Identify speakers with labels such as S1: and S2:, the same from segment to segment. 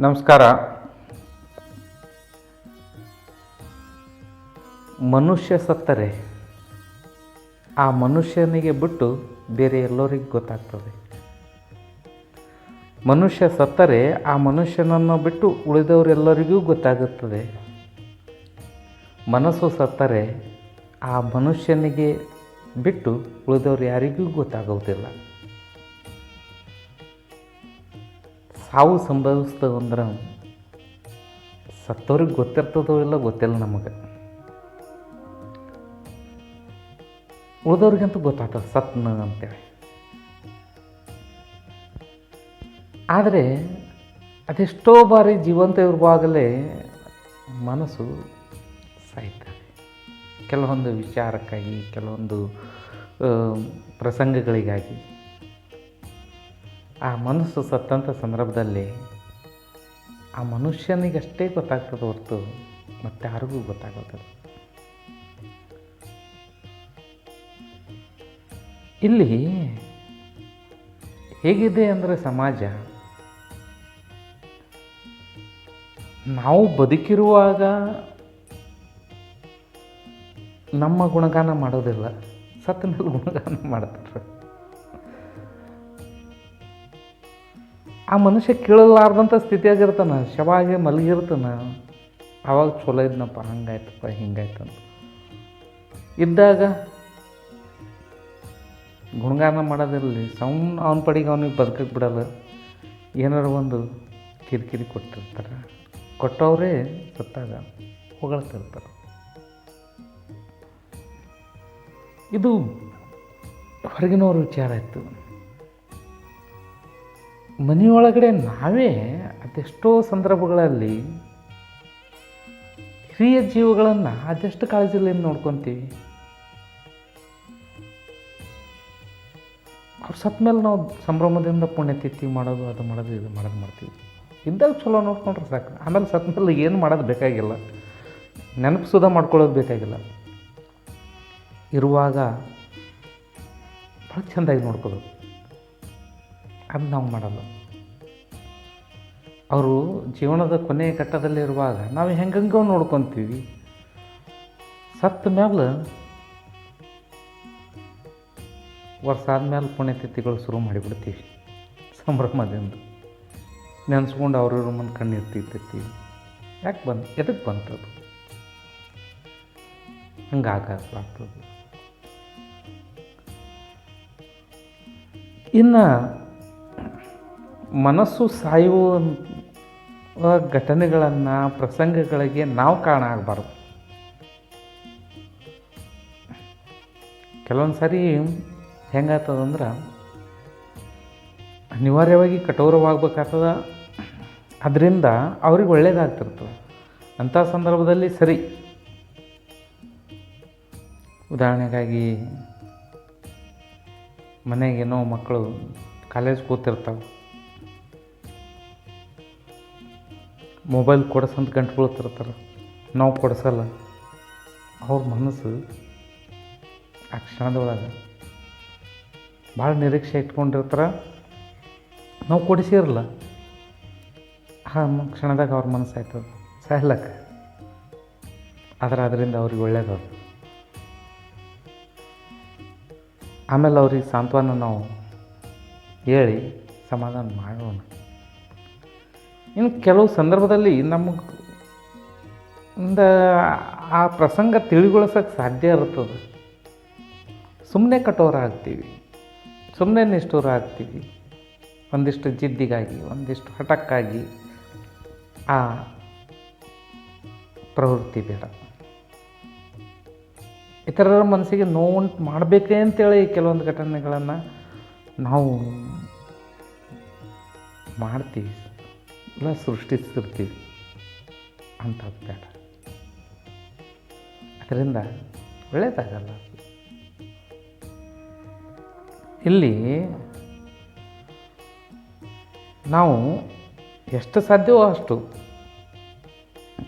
S1: ನಮಸ್ಕಾರ. ಮನುಷ್ಯ ಸತ್ತರೆ, ಆ ಮನುಷ್ಯನಿಗೆ ಬಿಟ್ಟು ಬೇರೆ ಎಲ್ಲರಿಗೂ ಗೊತ್ತಾಗ್ತದೆ. ಮನುಷ್ಯ ಸತ್ತರೆ, ಆ ಮನುಷ್ಯನನ್ನು ಬಿಟ್ಟು ಉಳಿದವರೆಲ್ಲರಿಗೂ ಗೊತ್ತಾಗುತ್ತದೆ. ಮನಸ್ಸು ಸತ್ತರೆ, ಆ ಮನುಷ್ಯನಿಗೆ ಬಿಟ್ಟು ಉಳಿದವರು ಯಾರಿಗೂ ಗೊತ್ತಾಗೋದಿಲ್ಲ ಸಾವು ಸಂಭವಿಸ್ತದಂದ್ರೆ ಸತ್ತವ್ರಿಗೆ ಗೊತ್ತಿರ್ತದೋ ಇಲ್ಲ ಗೊತ್ತಿಲ್ಲ ನಮಗೆ. ಉಳಿದವ್ರಿಗಂತೂ ಗೊತ್ತಾಗ್ತದೆ ಸತ್ನ ಅಂತೇಳಿ. ಆದರೆ ಅದೆಷ್ಟೋ ಬಾರಿ ಜೀವಂತ ಇರುವಾಗಲೇ ಮನಸ್ಸು ಸಾಯ್ತದೆ. ಕೆಲವೊಂದು ವಿಚಾರಕ್ಕಾಗಿ, ಕೆಲವೊಂದು ಪ್ರಸಂಗಗಳಿಗಾಗಿ. ಆ ಮನಸ್ಸು ಸತ್ತಂಥ ಸಂದರ್ಭದಲ್ಲಿ ಆ ಮನುಷ್ಯನಿಗಷ್ಟೇ ಗೊತ್ತಾಗ್ತದೆ ಹೊರತು ಮತ್ತೆ ಯಾರಿಗೂ ಗೊತ್ತಾಗೋದಿಲ್ಲ ಇಲ್ಲಿ ಹೇಗಿದೆ ಅಂದರೆ ಸಮಾಜ, ನಾವು ಬದುಕಿರುವಾಗ ನಮ್ಮ ಗುಣಗಾನ ಮಾಡೋದಿಲ್ಲ ಸತ್ತ ಮೇಲೆ ಗುಣಗಾನ ಮಾಡ್ತಾರೆ. ಆ ಮನುಷ್ಯ ಕೇಳಲಾರ್ದಂಥ ಸ್ಥಿತಿಯಾಗಿರ್ತಾನೆ, ಶವಾಗಿ ಮಲಗಿರ್ತಾನೆ. ಆವಾಗ ಚಲೋ ಇದ್ನಪ್ಪ, ಹಂಗಾಯ್ತಪ್ಪ, ಹಿಂಗಾಯ್ತಂತ. ಇದ್ದಾಗ ಗುಣಗಾನ ಮಾಡೋದಿರಲಿ, ಸೌನ್ ಅವನ ಪಡಿಗೆ ಅವನಿಗೆ ಬದುಕಕ್ಕೆ ಬಿಡಲ್ಲ. ಏನಾರು ಒಂದು ಕಿರಿಕಿರಿ ಕೊಟ್ಟಿರ್ತಾರೆ. ಕೊಟ್ಟವರೇ ಸತ್ತಾಗ ಹೊಗಳ್ತಿರ್ತಾರೆ. ಇದು ಹೊರಗಿನವ್ರ ವಿಚಾರ ಆಯಿತು ಮನೆಯೊಳಗಡೆ ನಾವೇ ಅದೆಷ್ಟೋ ಸಂದರ್ಭಗಳಲ್ಲಿ ಹಿರಿಯ ಜೀವಗಳನ್ನು ಅದೆಷ್ಟು ಕಾಳಜಿಲಿಂದ ನೋಡ್ಕೊತೀವಿ. ಅವ್ರು ಸತ್ತ ಮೇಲೆ ನಾವು ಸಂಭ್ರಮದಿಂದ ಪುಣ್ಯತಿಥಿ ಮಾಡೋದು, ಅದು ಮಾಡೋದು, ಇದು ಮಾಡೋದು ಮಾಡ್ತೀವಿ. ಇದ್ದಾಗ ಚಲೋ ನೋಡ್ಕೊಂಡ್ರೆ ಸಾಕು. ಆಮೇಲೆ ಸತ್ತ ಮೇಲೆ ಏನು ಮಾಡೋದು ಬೇಕಾಗಿಲ್ಲ. ನೆನಪು ಸುಧಾ ಮಾಡ್ಕೊಳ್ಳೋದು ಬೇಕಾಗಿಲ್ಲ. ಇರುವಾಗ ಭಾಳ ಚೆಂದಾಗಿ ನೋಡ್ಕೊಳ್ಳೋದು. ಅದು ನಾವು ಮಾಡಲ್ಲ. ಅವರು ಜೀವನದ ಕೊನೆಯ ಘಟ್ಟದಲ್ಲಿರುವಾಗ ನಾವು ಹೆಂಗಂಗೋ ನೋಡ್ಕೊತೀವಿ. ಸತ್ತ ಮೇಲೆ ವರ್ಷ ಆದ್ಮೇಲೆ ಪುಣ್ಯತಿಥಿಗಳು ಶುರು ಮಾಡಿಬಿಡ್ತೀವಿ. ಸಂಭ್ರಮದಿಂದ. ನೆನೆಸ್ಕೊಂಡು ಅವ್ರವ್ರ ಮುಂದೆ ಕಣ್ಣೀರು ತೆಗಿತೀವಿ ಯಾಕೆ ಬಂದು ಎದಕ್ಕೆ ಬಂತದು ಹಂಗೆ ಆಗ್ತದೆ. ಇನ್ನು ಮನಸ್ಸು ಸಾಯುವ ಘಟನೆಗಳನ್ನು, ಪ್ರಸಂಗಗಳಿಗೆ ನಾವು ಕಾರಣ ಆಗಬಾರ್ದು. ಕೆಲವೊಂದು ಸಾರಿ ಹೆಂಗಾಗ್ತದಂದ್ರೆ, ಅನಿವಾರ್ಯವಾಗಿ ಕಠೋರವಾಗಬೇಕಾಗ್ತದ. ಅದರಿಂದ ಅವ್ರಿಗೆ ಒಳ್ಳೇದಾಗ್ತಿರ್ತದೆ. ಅಂಥ ಸಂದರ್ಭದಲ್ಲಿ ಸರಿ. ಉದಾಹರಣೆಗಾಗಿ ಮನೆಗೇನೋ ಮಕ್ಕಳು ಕಾಲೇಜ್ ಕೂತಿರ್ತಾವೆ. ಮೊಬೈಲ್ ಕೊಡಿಸಂತ ಗಂಟು ಬೀಳ್ತಿರ್ತಾರೆ ನಾವು ಕೊಡಿಸಲ್ಲ. ಅವ್ರ ಮನಸ್ಸು ಆ ಕ್ಷಣದೊಳಗೆ ಭಾಳ ನಿರೀಕ್ಷೆ ಇಟ್ಕೊಂಡಿರ್ತಾರೆ. ನಾವು ಕೊಡಿಸಿರಲ್ಲ. ಆ ಕ್ಷಣದಾಗ ಅವ್ರ ಮನಸ್ಸು ಆಯ್ತದ ಸಹಲಕ್ಕ ಆದ್ರೆ ಅದರಿಂದ ಅವ್ರಿಗೆ ಒಳ್ಳೇದು ಆಮೇಲೆ ಅವ್ರಿಗೆ ಸಾಂತ್ವನ ನಾವು ಹೇಳಿ ಸಮಾಧಾನ ಮಾಡೋಣ. ಇನ್ನು ಕೆಲವು ಸಂದರ್ಭದಲ್ಲಿ ನಮಗೆ ಆ ಪ್ರಸಂಗ ತಿಳಿಗೊಳಿಸೋಕ್ಕೆ ಸಾಧ್ಯ ಇರ್ತದೆ ಸುಮ್ಮನೆ ಕಠೋರ ಆಗ್ತೀವಿ ಸುಮ್ಮನೆ ನಿಷ್ಠೂರ ಆಗ್ತೀವಿ ಒಂದಿಷ್ಟು ಜಿದ್ದಿಗಾಗಿ, ಒಂದಿಷ್ಟು ಹಠಕ್ಕಾಗಿ ಆ ಪ್ರವೃತ್ತಿ ಬೇಡ. ಇತರರ ಮನಸ್ಸಿಗೆ ನೋವುಂಟು ಮಾಡಬೇಕೇ ಅಂತೇಳಿ ಕೆಲವೊಂದು ಘಟನೆಗಳನ್ನು ನಾವು ಮಾಡ್ತೀವಿ. ಇಲ್ಲ ಸೃಷ್ಟಿಸ್ತಿರ್ತೀವಿ ಅಂಥದ್ದು ಬೇಡ ಅದರಿಂದ ಒಳ್ಳೆಯದಾಗಲ್ಲ ಇಲ್ಲಿ ನಾವು ಎಷ್ಟು ಸಾಧ್ಯವೋ ಅಷ್ಟು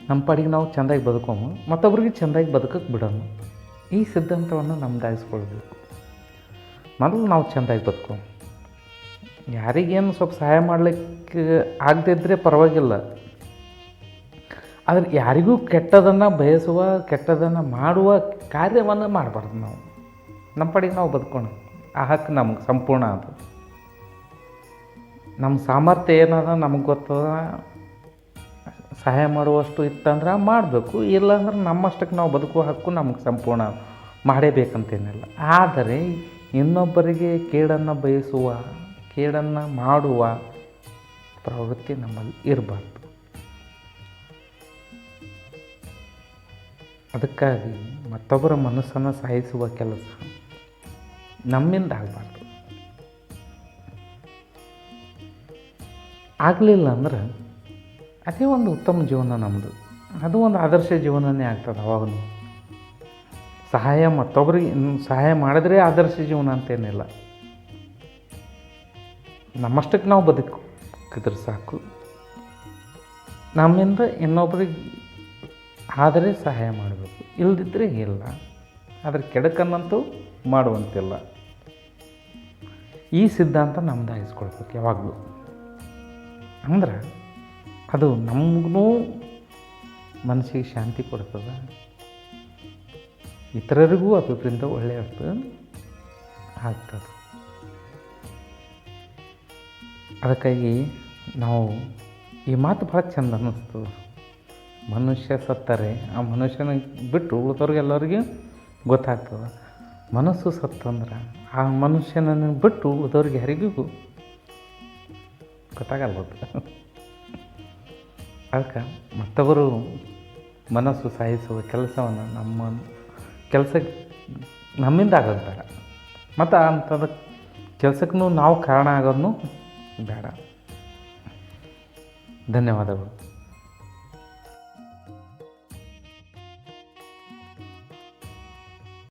S1: ನಮ್ಮ ಪಾಡಿಗೆ ನಾವು ಚೆಂದಾಗಿ ಬದುಕೋಮ, ಮತ್ತೊಬ್ರಿಗೆ ಚೆಂದಾಗಿ ಬದುಕಕ್ಕೆ ಬಿಡೋಣ ಈ ಸಿದ್ಧಾಂತವನ್ನು ನಮ್ದಾಯಿಸ್ಕೊಳ್ಬೇಕು ಮೊದಲು ನಾವು ಚೆಂದಾಗಿ ಬದುಕೋ ಯಾರಿಗೇನು ಸ್ವಲ್ಪ ಸಹಾಯ ಮಾಡಲಿಕ್ಕೆ ಆಗದಿದ್ದರೆ ಪರವಾಗಿಲ್ಲ. ಆದರೆ ಯಾರಿಗೂ ಕೆಟ್ಟದನ್ನು ಬಯಸುವ, ಕೆಟ್ಟದನ್ನು ಮಾಡುವ ಕಾರ್ಯವನ್ನು ಮಾಡಬಾರ್ದು ನಾವು. ನಮ್ಮ ಪಡೆಗೆ ನಾವು ಬದುಕೋಣ. ಆ ಹಕ್ಕು ನಮಗೆ ಸಂಪೂರ್ಣ ಅದು. ನಮ್ಮ ಸಾಮರ್ಥ್ಯ ಏನದ ನಮಗೆ ಗೊತ್ತದ, ಸಹಾಯ ಮಾಡುವಷ್ಟು ಇತ್ತಂದ್ರೆ ಮಾಡಬೇಕು. ಇಲ್ಲಾಂದ್ರೆ ನಮ್ಮಷ್ಟಕ್ಕೆ ನಾವು ಬದುಕುವ ಹಕ್ಕು ನಮಗೆ ಸಂಪೂರ್ಣ ಮಾಡೇಬೇಕಂತೇನಿಲ್ಲ. ಆದರೆ ಇನ್ನೊಬ್ಬರಿಗೆ ಕೇಡನ್ನು ಬಯಸುವ ಕೇಡನ್ನು ಮಾಡುವ ಪ್ರವೃತ್ತಿ ನಮ್ಮಲ್ಲಿ ಇರಬಾರ್ದು. ಅದಕ್ಕಾಗಿ ಮತ್ತೊಬ್ಬರ ಮನಸ್ಸನ್ನು ಸಾಯಿಸುವ ಕೆಲಸ ನಮ್ಮಿಂದ ಆಗಬಾರ್ದು. ಆಗಲಿಲ್ಲ ಅಂದ್ರೆ ಅದೇ ಒಂದು ಉತ್ತಮ ಜೀವನ ನಮ್ಮದು ಅದು ಒಂದು ಆದರ್ಶ ಜೀವನನೇ ಆಗ್ತದೆ ಅವಾಗಲೂ. ಸಹಾಯ ಮತ್ತೊಬ್ಬರಿಗೆ ಸಹಾಯ ಮಾಡಿದ್ರೆ ಆದರ್ಶ ಜೀವನ ಅಂತೇನಿಲ್ಲ. ನಮ್ಮಷ್ಟಕ್ಕೆ ನಾವು ಬದುಕಿದ್ರೆ ಸಾಕು. ನಮ್ಮಿಂದ ಇನ್ನೊಬ್ರಿಗೆ ಆದರೆ ಸಹಾಯ ಮಾಡಬೇಕು. ಇಲ್ಲದಿದ್ದರೆ ಇಲ್ಲ. ಆದರೆ ಕೆಡಕನ್ನಂತೂ ಮಾಡುವಂತಿಲ್ಲ. ಈ ಸಿದ್ಧಾಂತ ನಮ್ದಾಗಿಸ್ಕೊಳ್ಬೇಕು ಯಾವಾಗಲೂ. ಅಂದ್ರೆ ಅದು ನಮಗೂ ಮನಸ್ಸಿಗೆ ಶಾಂತಿ ಕೊಡ್ತದೆ. ಇತರರಿಗೂ ಅದರಿಂದ ಒಳ್ಳೆಯ ಆಗ್ತದೆ ಆಗ್ತದೆ. ಅದಕ್ಕಾಗಿ ನಾವು ಈ ಮಾತು ಭಾಳ ಚಂದ ಅನ್ನಿಸ್ತು. ಮನುಷ್ಯ ಸತ್ತರೆ, ಆ ಮನುಷ್ಯನ ಬಿಟ್ಟು ಉಳಿದವ್ರಿಗೆಲ್ಲರಿಗೂ ಗೊತ್ತಾಗ್ತದೆ. ಮನಸ್ಸು ಸತ್ತಂದ್ರೆ ಆ ಮನುಷ್ಯನನ್ನು ಬಿಟ್ಟು ಉಳಿದವ್ರಿಗೆ ಯಾರಿಗೂ ಗೊತ್ತಾಗಲ್ಲ ಅದು. ಅದಕ್ಕೆ ಮತ್ತೊಬ್ಬರು ಮನಸ್ಸು ಸಾಯಿಸುವ ಕೆಲಸವನ್ನು ನಮ್ಮ ಕೆಲಸ ನಮ್ಮಿಂದ ಆಗೋದು ಮತ್ತು ಅಂಥದ್ದು ಕೆಲಸಕ್ಕೂ ನಾವು ಕಾರಣ ಆಗೋದನ್ನು ಬೇಡ. ಧನ್ಯವಾದಗಳು.